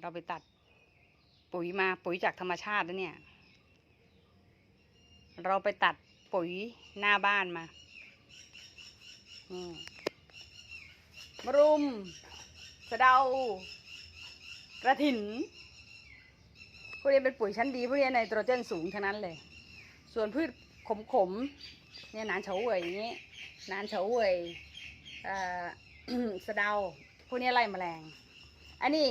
เราไปตัดปุ๋ยมาปุ๋ยจากธรรมชาติแล้วเนี่ย เราไปตัดปุ๋ยหน้าบ้านมาอืมะรุมสะเดากระถินพวกนี้เป็นปุ๋ยชั้นดีพวกนี้ไนโตรเจนสูงทั้งนั้นเลย ส่วนพืชขมๆเนี่ยหนานเฉาเวยอย่างนี้หนานเฉาเวยเอ่อสะเดาพวกนี้ไล่แมลง อันนี้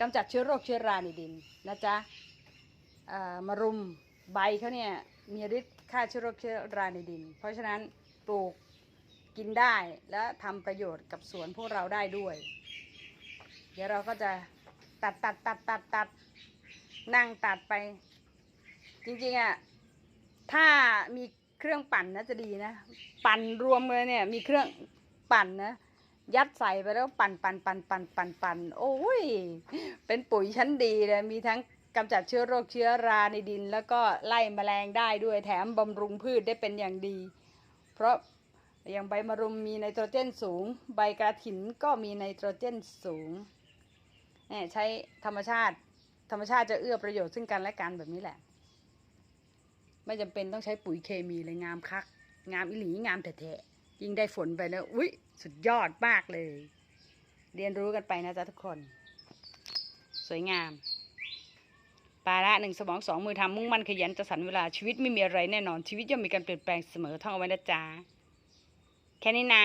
กำจัดเชื้อโรคเชื้อราในดินนะจ๊ะมะรุมใบเขาเนี่ยมีฤทธิ์ฆ่าเชื้อโรคเชื้อราในดิน เพราะฉะนั้นปลูกกินได้และทำประโยชน์กับสวนพวกเราได้ด้วย เดี๋ยวเราก็จะตัดตัดตัดตัดตัดนั่งตัดไป จริงๆอะถ้ามีเครื่องปั่นนะจะดีนะ ปั่นรวมเลยเนี่ยมีเครื่องปั่นนะ ยัดใส่ไปแล้วปั่นปั่นปั่นปั่นปั่นปั่นโอ้ย เป็นปุ๋ยชั้นดีเลยมีทั้งกำจัดเชื้อโรคเชื้อราในดิน แล้วก็ไล่แมลงได้ด้วยแถมบำรุงพืชได้เป็นอย่างดี เพราะอย่างใบมะรุมมีไนโตรเจนสูง ใบกระถินก็มีไนโตรเจนสูงเนี่ยใช้ธรรมชาติ ธรรมชาติจะเอื้อประโยชน์ซึ่งกันและกันแบบนี้แหละ ไม่จำเป็นต้องใช้ปุ๋ยเคมีเลยงามคัก งามอิหลีงามแท้ๆ ยิ่งได้ฝนไปแล้วอุ้ยสุดยอดมากเลย เรียนรู้กันไปนะจ๊ะทุกคน สวยงาม ปาระหนึ่งสมองสองมือทำมุ่งมั่นขยันจะสรรเวลาชีวิตไม่มีอะไรแน่นอนชีวิตย่อมมีการเปลี่ยนแปลงเสมอท่องเอาไว้นะจ๊ะแค่นี้นะ